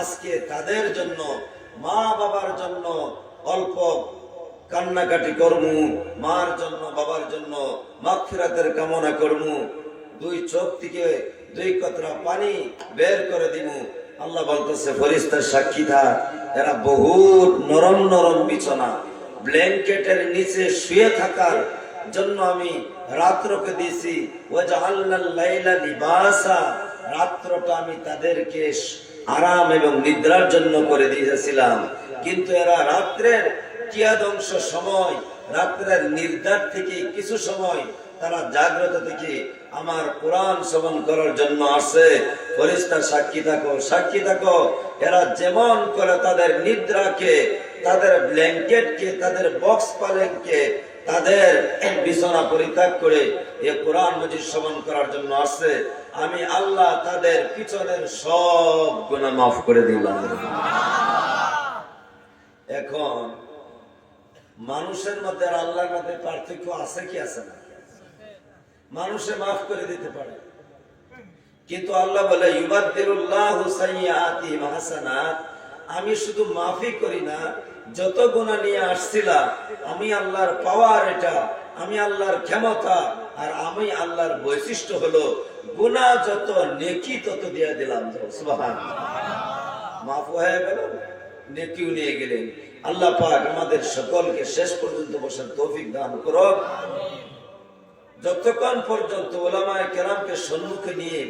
আজকে তাদের জন্য, মা বাবার জন্য অল্প কান্নাকাটি করমু, মার জন্য, বাবার জন্য মাগফিরাতের কামনা করমু, দুই চোখ থেকে দুই কতরা পানি বের করে দিমু। আল্লাহ বলতেছে ফরিস্তার সাক্ষী থাক, এরা বহুত নরম নরম বিছানা, ব্ল্যাঙ্কেটের নিচে শুয়ে থাকার জন্য আমি রাত্রকে দিয়েছি। ও জাহাল্লাল লাইলা নিবাসা রাত্রটা আমি তাদেরকে আরাম এবং নিদ্রার জন্য করে দিয়েছিলাম। কিন্তু এরা রাত্রের কিয়াদংশ সময়, রাত্রের নির্দার থেকে কিছু সময় তারা জাগ্রত থেকে আমার কোরআন শ্রবণ করার জন্য আসে। ফরিস্তা সাক্ষী থাকো সাক্ষী থাকো। এরা যেমন করে তাদের নিদ্রাকে, তাদের ব্ল্যাঙ্কেটকে, তাদের বক্স পালেনকে, তাদের বিছানা পরিত্যাগ করে এ কোরআন মজিদ শ্রবণ করার জন্য আসে। আমি আল্লাহ তাদের পিছনের সব গুণা মাফ করে দিলাম। এখন মানুষের মধ্যে আর আল্লাহর মধ্যে পার্থক্য আছে কি আছে না? মানুষে মাফ করে দিতে পারে। কিন্তু আল্লাহ বলে আমি শুধু মাফি করি না, যত গুনাহ নিয়ে আসছিলাম, আমি আল্লাহর পাওয়ার এটা, আমি আল্লাহর ক্ষমতা, আর আমি আল্লাহর বৈশিষ্ট্য হলো গুনাহ যত নেকি, তত দিয়ে দিলাম মাফ হয়ে গেল, নেকিও নিয়ে গেলেন। আল্লাহ পাক আমাদের সকলকে শেষ পর্যন্ত বসার তৌফিক দান যতক্ষণ পর্যন্ত ওলামায় কেরামকে সম্মুখে নিয়ে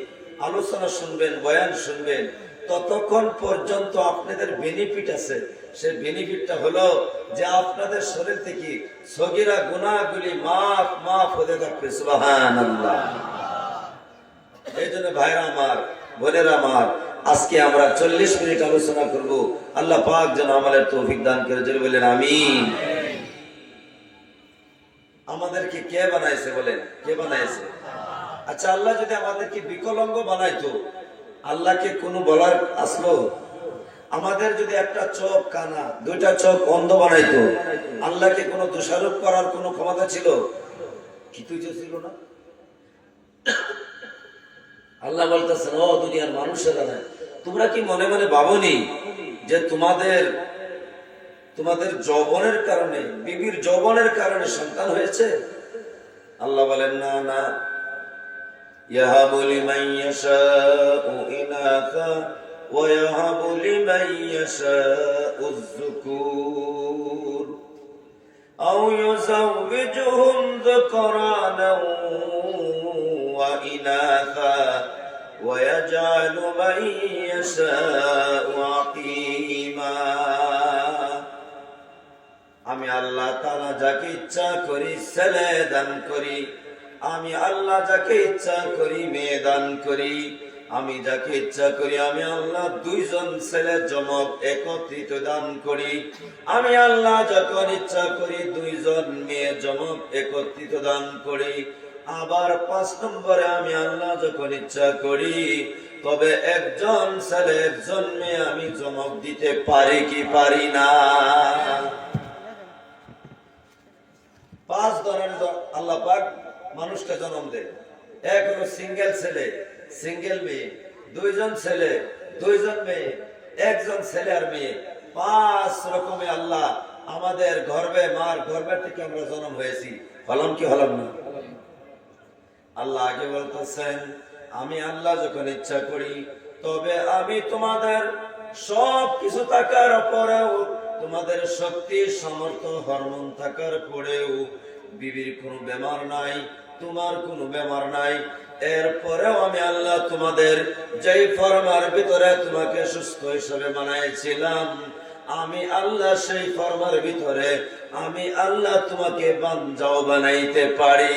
আলোচনা শুনবেন, বয়ান শুনবেন, ততক্ষণ পর্যন্ত আপনাদের বেনিফিট আছে। সে বেনিফিটটা হলো যে আপনাদের শরীর থেকে সগিরা গুনাহগুলি মাফ মাফ হতে থাকবে আল্লাহ এই জন্য ভাইরা আমার, বোনেরা আমার, আজকে আমরা চল্লিশ মিনিট আলোচনা করব। আল্লাহ পাক যেন আমাদের তৌফিক দান আমিন। আমাদেরকে কে বানাইছে বলেন? কে বানাইছে? আচ্ছা আল্লাহ যদি আমাদেরকে বিকলঙ্গ বানাইতো, আল্লাহকে কোনো বলার আসলো? আমাদের যদি একটা চোখ, কানা, দুইটা চোখ অন্ধ বানাইতো, আল্লাহকে কোনো দোষারোপ করার কোনো ক্ষমতা ছিল? কিছুই তো ছিল না। আল্লাহ বলতেছেন ও দুনিয়ার মানুষেরা না তোমরা কি মনে মনে ভাবনি যে তোমাদের তোমাদের যৌবনের কারণে বিবির যৌবনের কারণে সন্তান হয়েছে আল্লাহ বলেন না না يهب لمن يشاء إناثا ويهب لمن يشاء الذكور أو يزوجهم ذكرانا وإناثا ويجعل من يشاء عقيما আমি আল্লাহ তালা যাকে ইচ্ছা করি ছেলে দান করি আমি আল্লাহ যাকে ইচ্ছা করি মেয়ে দান করি আমি যাকে ইচ্ছা করি আমি আল্লাহ দুইজন ছেলে জমক একত্রিত দান করি আমি আল্লাহ যখন ইচ্ছা করি দুইজন মেয়ে জমক একত্রিত দান করি আবার পাঁচ নম্বরে আমি আল্লাহ যখন ইচ্ছা করি, তবে একজন ছেলে, একজন মেয়ে আমি জমক দিতে পারি কি পারি না? পাঁচ ধরনের আল্লাহ পাক মানুষকে জন্ম দেয়। এক হলো সিঙ্গেল ছেলে সিঙ্গেল মেয়ে, দুইজন ছেলে, দুইজন মেয়ে, একজন ছেলে আর মেয়ে। পাঁচ রকমে আল্লাহ আমাদের গর্বে, মার গর্বের থেকে আমরা জন্ম হয়েছি। হলাম কি হলাম না? আল্লাহ আগে বলতেছেন, আমি আল্লাহ যখন ইচ্ছা করি, তবে আমি তোমাদের সব কিছু থাকার পরেও, তোমাদের শক্তি, সামর্থ্য, হরমোন থাকার পরেও বিবির কোনো বেমার নাই, তোমার কোনো বেমার নাই। এরপরেও আমি আল্লাহ তোমাদের যেই ফর্মার ভিতরে তোমাকে সুস্থ হিসেবে বানাইছিলাম, আমি আল্লাহ সেই ফরমার ভিতরে আমি আল্লাহ তোমাকে বাঞ্জাও বানাইতে পারি।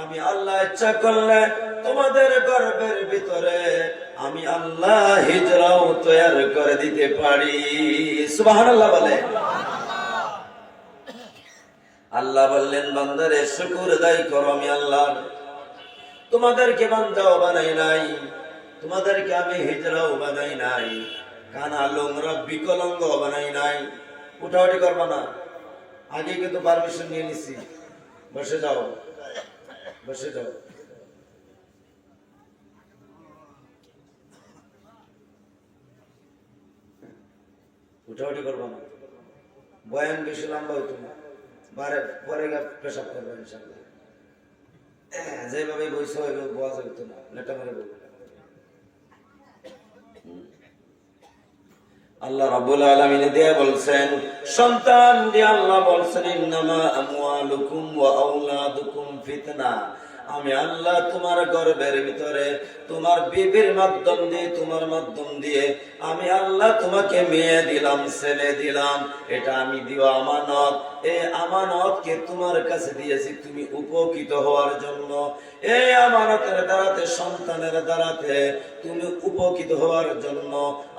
আমি আল্লাহ ইচ্ছা করলে তোমাদের গর্বের ভিতরে আমি আল্লাহ হিজরাও তৈয়ার করে দিতে পারি। সুবহানাল্লাহ বলে। আল্লাহ বললেন, বান্দারে, শুকুর দায়ী করো আমি আল্লাহ। তোমাদেরকে বান্দাও বানাই নাই। তোমাদেরকে আমি হিজরাও বানাই নাই। কানা লোংরা বিকলঙ্গ বানাই নাই। উঠাউটি করবা না। আগে কিন্তু পারমিশন নিয়ে নিছি। বসে যাও। বসে যাও উঠাউটি করবা না বয়ান বেশি লম্বা হইতো না বারে পরে পেশাব যেভাবে বইছে ওইভাবে না লেটা মারে বলবে আল্লাহ রাব্বুল আলামিন দিয়ে বলছেন, সন্তান দিয়ে আল্লাহ বলছেন, ইন্নামা আমওয়ালুকুম ওয়া ফিতনা। আমি আল্লাহ তোমার গর্বের ভিতরে তোমার বিবির মাধ্যম দিয়ে তোমার মাধ্যম দিয়ে আমি আল্লাহ তোমাকে মেয়ে দিলাম, ছেলে দিলাম। এটা আমি দিও আমানত। এই আমানতকে তোমার কাছে দিয়েছি, তুমি উপকৃত হওয়ার জন্য। এই আমানতের দ্বারাতে, সন্তানের দ্বারাতে তুমি উপকৃত হওয়ার জন্য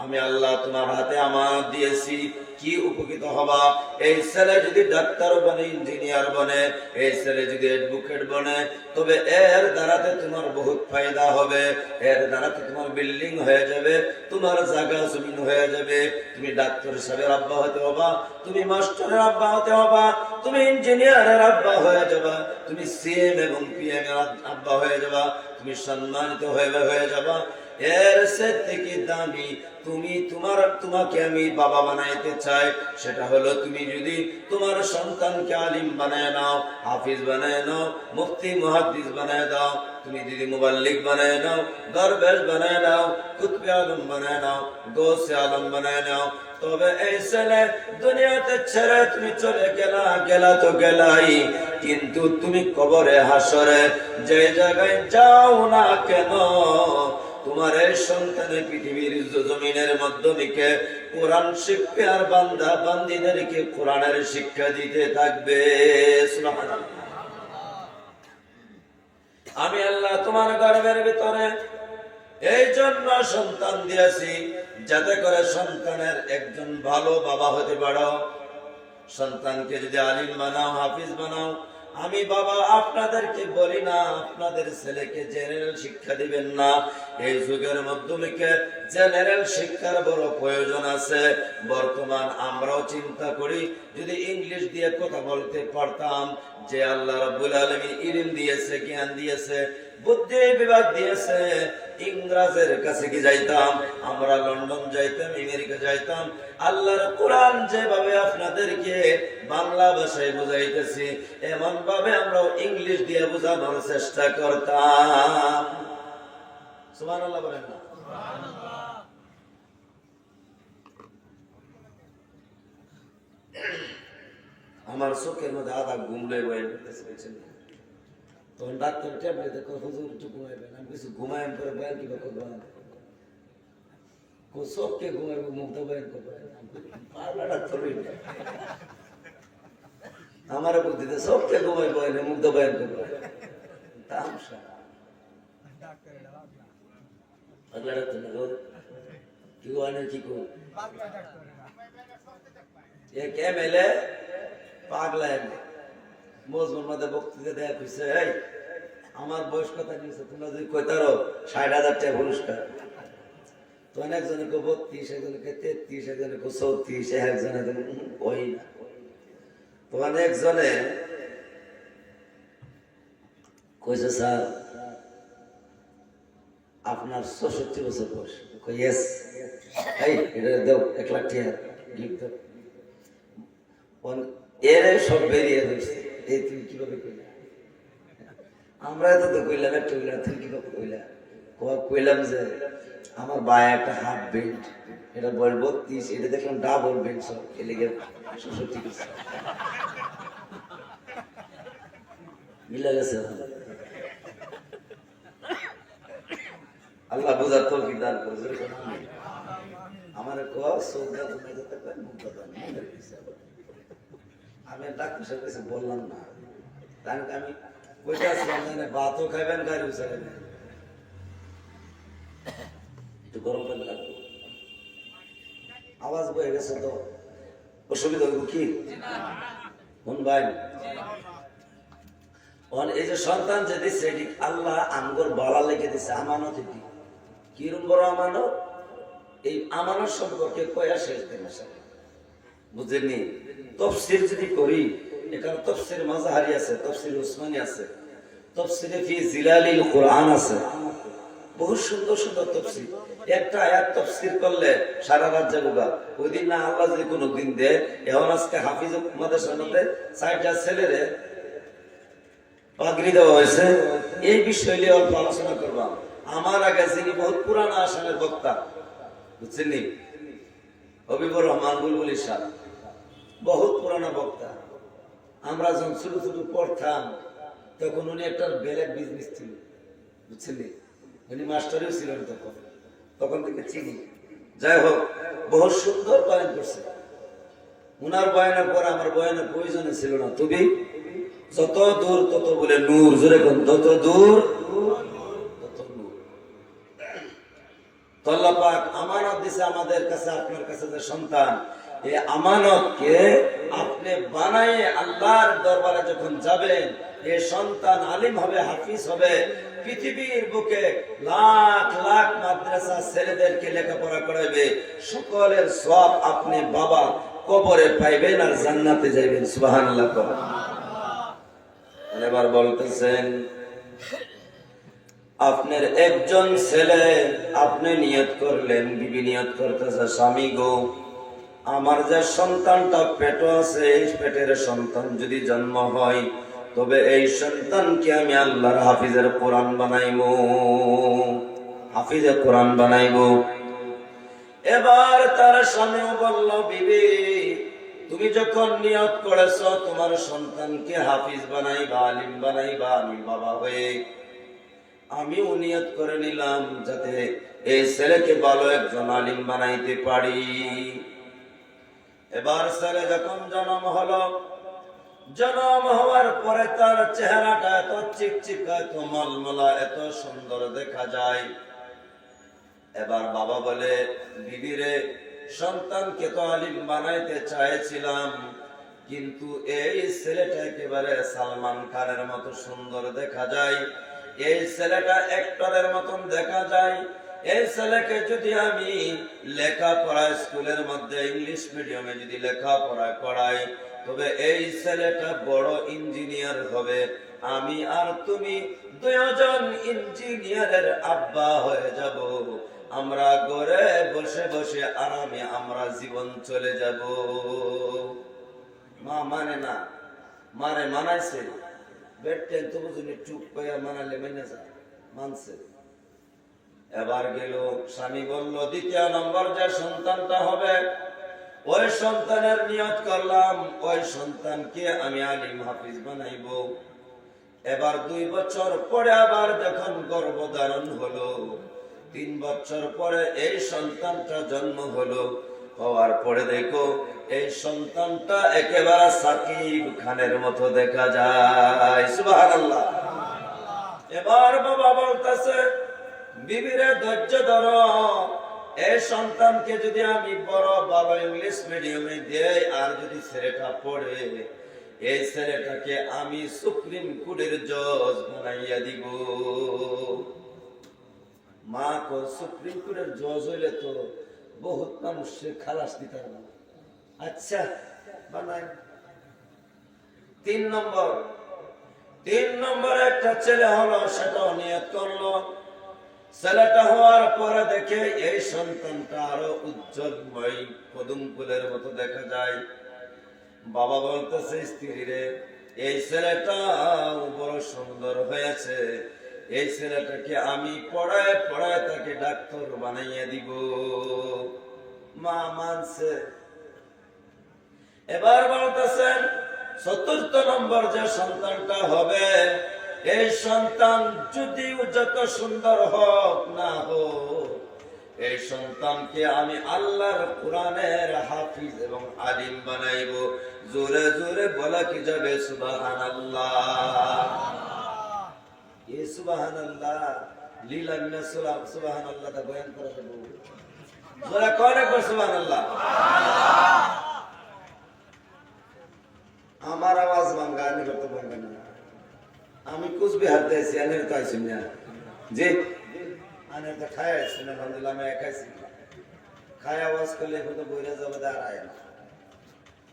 আমি আল্লাহ তোমার হাতে আমানত দিয়েছি। কি উপকৃত হবা? এই ছেলে যদি ডাক্তার বনে, ইঞ্জিনিয়ার বনে, এই ছেলে যদি অ্যাডভোকেট বনে, তবে এর দ্বারাতে তোমার বহুত ফায়দা হবে। এর দ্বারাতে তোমার বিল্ডিং হয়ে যাবে, তোমার জায়গা জমিন হয়ে যাবে। তুমি ডাক্তার সাহেবের আব্বা হতে হবা, তুমি মাস্টারের আব্বা হতে হবা, তুমি ইঞ্জিনিয়ারের আব্বা হয়ে যাবা, তুমি সিএম এবং পিএম এর আব্বা হয়ে যাবা, তুমি সম্মানিত হয়ে হয়ে যাবা। এর সে থেকে দামি তুমি তোমার, তোমাকে আমি বাবা বানাইতে চাই। সেটা হলো তুমি যদি তোমার সন্তানকে আলিম বানায় নাও, হাফিজ বানায় নাও, মুফতি, মুহাদ্দিস বানায় দাও, তুমি যদি মুবাল্লিক বানায় নাও দরবেশ বানায় নাও, কুতবে আলম বানায় নাও, গোসে আলম বানায় নাও, তবে এই ছেলে দুনিয়াতে ছেড়ে তুমি চলে গেলা গেলা তো গেলাই। কিন্তু তুমি কবরে হাসরে যে জায়গায় যাও না কেন তোমার এই সন্তানের পৃথিবীর জমিনের মাধ্যমিকে কোরআন শিক্ষা আর বান্দা, বান্দিদেরকে কোরআনের শিক্ষা দিতে থাকবে। আমি আল্লাহ তোমার গর্বের ভিতরে এই জন্য সন্তান দিয়েছি, যাতে করে সন্তানের একজন ভালো বাবা হতে পারো। সন্তানকে যদি আলিম বানাও, হাফিজ বানাও আমি বাবা, আপনাদেরকে বলি না, আপনাদের ছেলেকে জেনারেল শিক্ষা দিবেন না। এই যুগের মাধ্যমিকে জেনারেল শিক্ষার বড় প্রয়োজন আছে। বর্তমান আমরাও চিন্তা করি, যদি ইংলিশ দিয়ে কথা বলতে পারতাম, যে আল্লাহ রাব্বুল আলামিন ইলম দিয়েছে, জ্ঞান দিয়েছে, বুদ্ধি বিভাগ দিয়েছে ইংরাজের কাছে কি যাইতাম? আমরা লন্ডন যাইতাম, আমেরিকা যাইতাম। আল্লাহর কোরআন যেভাবে আপনাদেরকে বাংলা ভাষায় বুঝাইতেছি এমন ভাবে আমরা ইংলিশ দিয়ে বোঝানোর চেষ্টা করতাম। আমার চোখের মধ্যে আধা ঘুমলে বয়ে? তখন ডাক্তার ট্যাবলেট দেখো হুজুর একটু ঘুমাইবেন আমি কিছু ঘুমাইন করে বয়ান কিবা করবেন চোখকে ঘুমাইবে মুগ্ধ বয়ান করবেন পারলা ডাক্তার হইবে। আমার বুদ্ধিতে চোখকে ঘুমাই বয়ানে মুগ্ধ বয়ান করবে তামসা পাগলা ডাক্তার না গো কি ওয়ানে কি কো এক এমএলএ পাগলা এমএলএ বক্তৃতা দেয়া কইছে, এই, আমার বয়স কথা নিয়েছে তোমরা যদি ষাট হাজার টাকা পুরস্কার। একজনে কো বত্রিশ তেত্রিশ, একজনে কো চৌত্রিশ একজনে ওই না। একজনে কইছে, স্যার, আপনার চৌষট্টি বছর বয়স। কই ইয়েস। এই, এটা দেও, এক লাখ টাকা দাও। এর সব বেরিয়ে দিচ্ছে এই তুমি কীভাবে কইলা? আমরা তো কইলাম তুমি কীভাবে কইলা? কইলাম যে, আমার বায় একটা হাফ বেল্ট এটা বত্রিশ, এটা দেখলাম ডাবল বেল্ট সব মিলা গেছে আল্লাহ বোঝার তো কি দান আমার কো পারেন মুখ কথা আমি ডাক্তার সাহেব কাছে বললাম না। কারণ আমি কইতে আসলাম ভাতও খাইবেন গাড়ি উচাবেন একটু গরম পানি লাগবে। আওয়াজ বয়ে গেছে তো। অসুবিধা হইব কি? মন এই যে সন্তান যে দিচ্ছে এটি আল্লাহ আমগর বাড়া লেগে দিচ্ছে আমানত এটি। কিরম বড় আমানত? এই আমানত সম্পর্কে কয়া শেষ দিন আসে। বুঝেননি? তফসির যদি করি এখানে তফসির মাজাহারি আছে তফসির উসমানী আছে তফসিরে ফি জিলালিল কোরআন আছে। বহু সুন্দর সুন্দর তফসির একটা আয়াত তফসির করলে সারা রাত যাব ওই দিন না আল্লাহ যদি কোনো দিন দেয় এখন আজকে হাফিজ মাদ্রাসার মধ্যে চারটা ছেলেরে পাগড়ি দেওয়া হয়েছে। এই বিষয় নিয়ে অল্প আলোচনা করবাম আমার আগে যিনি বহুত পুরানা আসামের বক্তা, বুঝছেন নি? হবিবুর রহমান বুলবুলি শাহ বহুত পুরানা বক্তা। আমরা যখন ছোট ছোট পড়তাম, তখন উনি একটা বেলেগ বিজনেস ছিল, বুঝছেন উনি মাস্টারও ছিলেন তখন তখন থেকে চিনি। যাই হোক বহু সুন্দর বয়ান করছে। উনার বয়ানের পর আমার বয়ানের প্রয়োজন ছিল না। তুমি যত দূর তত বলে নূর, জোরে কোন? তত দূর তত নূর। তল্লা পাক আমানত দিছে আমাদের কাছে, আপনার কাছে যে সন্তান এই আমানতকে আপনি বানায় আল্লাহর দরবারে যখন যাবেন এই সন্তান আলিম হবে, হাফিজ হবে, পৃথিবীর বুকে লাখ লাখ মাদ্রাসা ছেলেদেরকে লেখাপড়া করাবে সকলের সব আপনি বাবা কবরে পাইবেন আর জান্নাতে যাইবেন, সুবহানাল্লাহ এবার বলতেছেন, আপনার একজন ছেলে, আপনি নিয়ত করলেন, বিবি নিয়ত করতেছে, স্বামী গো আমার যে সন্তানটা পেট আছে, এই পেটের সন্তান যদি জন্ম হয়, তবে এই সন্তানকে আমি আল্লাহর হাফিজের কোরআন বানাইব। হাফিজের কোরআন বানাইব। এবার তার স্বামীও বলল, বিবি, তুমি যখন নিয়ত করেছ, তোমার সন্তানকে হাফিজ বানাইবা, আলিম বানাইবা আমি বাবা হয়ে। আমিও নিয়ত করে নিলাম যাতে এই ছেলেকে ভালো একজন আলিম বানাইতে পারি। এবার ছেলে যখন জন্ম হলো, জন্ম হওয়ার পরে তার চেহারাটা এত চিকচিকা, এত মলমলা, এত সুন্দর দেখা যায়। এবার বাবা বলে বিবিরে সন্তানকে তো আলিম বানাইতে চাইছিলাম, কিন্তু এই ছেলেটা একেবারে সালমান খানের মতো সুন্দর দেখা যায়। এই ছেলেটা অ্যাক্টরের মতন দেখা যায় এই ছেলেকে যদি আমি লেখা লেখাপড়া স্কুলের মধ্যে ইংলিশ মিডিয়ামে যদি লেখাপড়া করাই, তবে এই ছেলেটা বড় ইঞ্জিনিয়ার হবে। আমি আর তুমি দুজন ইঞ্জিনিয়ারের আব্বা হয়ে যাব। আমরা ঘরে বসে বসে আরামে আমরা জীবন চলে যাব। মা মানে না মারে মানাইছে। বেডটেন তবু যদি চুপ করে মানালে মেনে যায়, মানছে। এবার গেল, স্বামী বলল, দ্বিতীয় নম্বর যে সন্তানটা হবে, ওই সন্তানের নিয়ত করলাম, ওই সন্তানকে আমি আলিম হাফিজ বানাইব। এবার দুই বছর পরে আবার যখন গর্ভধারণ হলো, তিন বছর পরে এই সন্তানটা জন্ম হলো। হওয়ার পরে দেখো, এই সন্তানটা একেবারে সাকিব খানের মতো দেখা যায়। সুবহানাল্লাহ। এবার বাবা বলতেছে বিবিরে ধৈর্য ধরো। এই সন্তানকে যদি আমি বড় ইংলিশ মিডিয়ামে আর যদি ছেলেটা পড়ে, এই ছেলেটাকে আমি সুপ্রিম কোর্টের জজ বানাইয়া দিব। মা কো, সুপ্রিম কোর্টের জজ হইলে তো বহুত মানুষের খালাস দিতে হবে। আচ্ছা বানাই। তিন নম্বর। তিন নম্বর একটা ছেলে হলো, সেটাও নিয়ত করল। ছেলেটা হওয়ার পরে দেখে এই সন্তানটা আরও উজ্জ্বলময় পদুম ফুলের মতো দেখা যায়। বাবা বলতেছে, স্ত্রীরে, এই ছেলেটা বড় সুন্দর হয়েছে। এই ছেলেটাকে আমি পড়ায় পড়ায় তাকে ডাক্তার বানাইয়া দিব। মা মানছে। এবার বলতেছেন, চতুর্থ নম্বর যে সন্তানটা হবে এই সন্তান যদিও যত সুন্দর হোক না হোক এই সন্তানকে আমি আল্লাহর কোরআনের হাফিজ এবং আলিম বানাইব। জোরে জোরে বলা কি যাবে? সুবাহান এ সুবাহান আল্লাহ লীলা মিনা সুবাহান আল্লাহ বয়ান করা জোরে সুবাহান আল্লাহ আমার আওয়াজ ভাঙ্গা আমি করতে ভাঙ্গা না। আমি কুচবিহার আছি আনের তো না। যে আনের তো খায় আইসি না, আলহামদুলিল্লাহ, আমি একাইছি খায় আওয়াজ করলে এখন বইরা যাবে আর আয় না।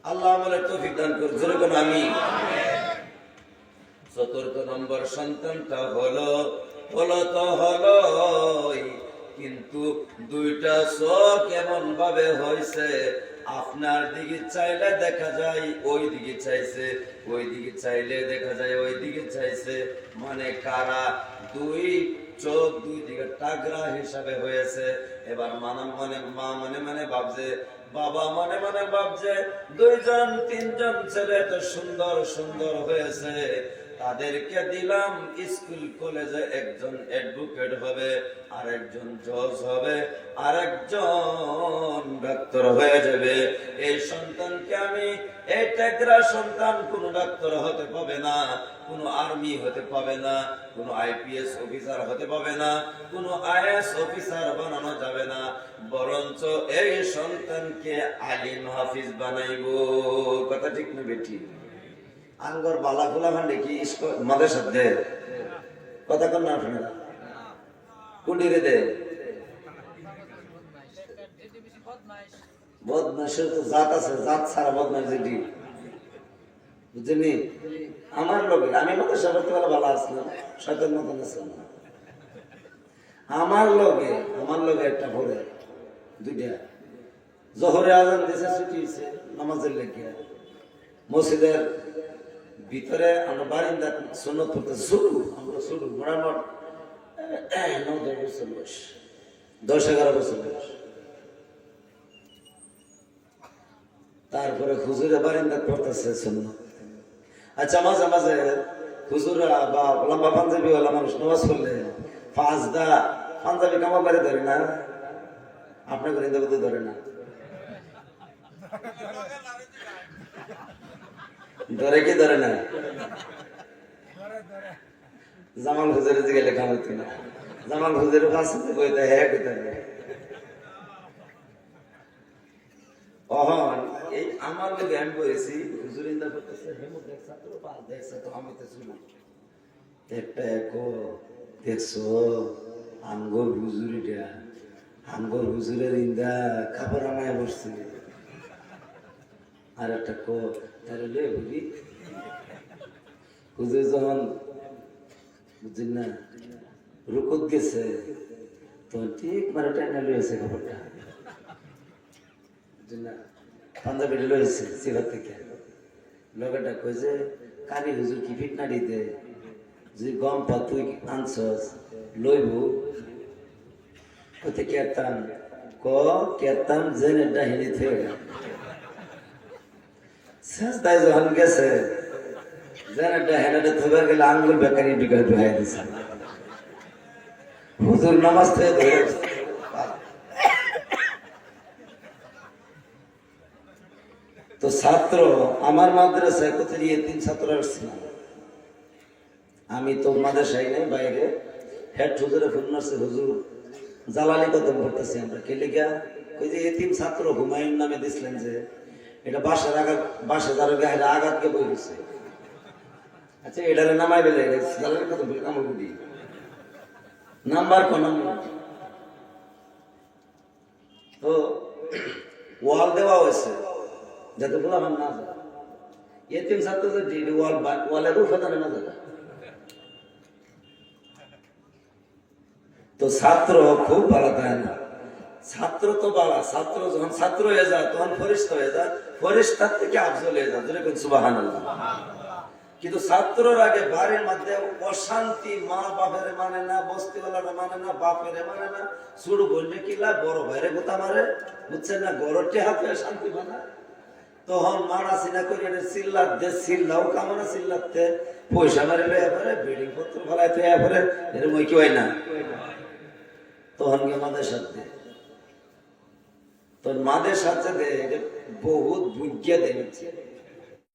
আল্লাহ আমাদের তৌফিক দান করুন যেরকম আমি চতুর্থ নম্বর সন্তানটা হলো হলো তো হলো কিন্তু দুইটা চোখ এমন ভাবে হয়েছে আপনার দিকে চাইলে দেখা যায়, ওই দিকে চাইছে, ওই দিকে চাইলে দেখা যায়, ওই দিকে চাইছে। মানে কারা? দুই চোখ দুই দিকে টাগরা হিসাবে হয়েছে। এবার মানা মনে, মা মনে মানে ভাবছে, বাবা মনে মনে ভাবছে, দুইজন, তিনজন ছেলে তো সুন্দর সুন্দর হয়েছে। তাদেরকে দিলাম, স্কুল, কলেজে একজন অ্যাডভোকেট হবে আর একজন জজ হবে আর একজন ডাক্তার হয়ে যাবে। এই সন্তানকে আমি এই সন্তান কোন ডাক্তার হতে পাবে না, কোন আর্মি হতে পাবে না, কোন আইপিএস অফিসার হতে পাবে না, কোন আইএস অফিসার বানানো যাবে না। বরঞ্চ এই সন্তানকে আলিম হাফিজ বানাইবো। কথা ঠিক না বেটি আঙ্গর বালা ফুলা ভান্ডে কি মাদের সাথে কথা কন না আপনারা কুন্ডিরে দে। বদমাসের তো জাত আছে, জাত ছাড়া বদমাস যেটি। বুঝলি আমার লোকে, আমি মতো সবার বেলা ভালো আসলাম, শয়তান মতন আসলাম আমার লোকে আমার লোকে একটা ভরে, দুইটা। জহরে আজান দিছে, ছুটি হয়েছে নামাজের লেগে মসজিদের ভিতরে আমরা বারিন্দা সুন্নত পড়তে শুরু, আমরা শুরু মোটামুট ন দশ বছর বয়স, দশ, এগারো বছর বয়স। তারপরে হুজুরে বারিন্দা পড়তেছে সুন্নত। আচ্ছা মাঝে মাঝে হুজুরা বা লম্বা পাঞ্জাবি ওলা মানুষ নামাজ পড়লে পাঁচ দা পাঞ্জাবি কামা বাড়ি ধরে না? আপনার করে ধরে না? ধরে কি ধরে না? জামাল হুজুরের দিকে লেখা হতো না। জামাল হুজুরের কাছে কইতে হ্যাঁ কইতে অহন, এই আমার লোক আমি বলেছি হুজুর ইন্দা করতেছে হেমো দেখছা তো পাল দেখছে তো আমি তো শুনি। একটা একো দেখছ, আঙ্গর হুজুরিটা আঙ্গর হুজুরের ইন্দা খাবার আমায় বসছে। আর একটা কো তাহলে বুঝি হুজুর যখন বুঝছেন না, রুকুত গেছে, তখন ঠিক মানে টাইনা লইছে খবরটা। বুঝছেন না? পাঞ্জাবি লইছে সিভার থেকে। লোকেটা কইছে কারি হুজুর কি ফিট না দিতে যদি গম পা তুই আনছস, লইব? কতে কেতাম ক কেতাম জেনে ডাহিনি থেকে তো ছাত্র, আমার মাদ্রাসায় কোথায় গিয়ে তিন ছাত্র আসছিলাম আমি তো মাদ্রাসায় নেই, বাইরে। হেড হুজুরে ফোন মারছে হুজুর জালালি কদম করতেছি আমরা। কে লিখা ওই যে এতিম ছাত্র হুমায়ুন নামে দিছিলেন যে এটা বাসার আঘাত বাসা আঘাতকে বই আচ্ছা নামাই বেলে কদম বলি কামড় নাম্বার কোন তো, ওয়াল দেওয়া হয়েছে, যাতে বলে আমার না যায়। এতিম ছাত্র যে ওয়াল ওয়ালের না যায়। তো ছাত্র খুব ভালো তাই না। ছাত্র তো বালা ছাত্র যখন ছাত্র হয়ে যায়, তখন ফরিস্ত হয়ে যায়। ফরিস্তার থেকে আফজল হয়ে যায় যেরকম সুবাহান কিন্তু ছাত্রর আগে বাড়ির মধ্যে অশান্তি মা বাপের মানে না, বস্তিওয়ালারা মানে না, বাপের মানে না। শুরু কি লাভ? বড় ভাইরে গোতা মারে। বুঝছেন না? গরটি হাতে শান্তি মানে তখন মানা সিনা করে চিল্লার দে, চিল্লাও কামনা চিল্লাতে পয়সা মারে পরে বিল্ডিং পত্র ফলাইতে পরে। এরকম কি হয় না? তখন গিয়ে মাদের তোর মাদের সাথে বহুত বুঝিয়ে দেখছে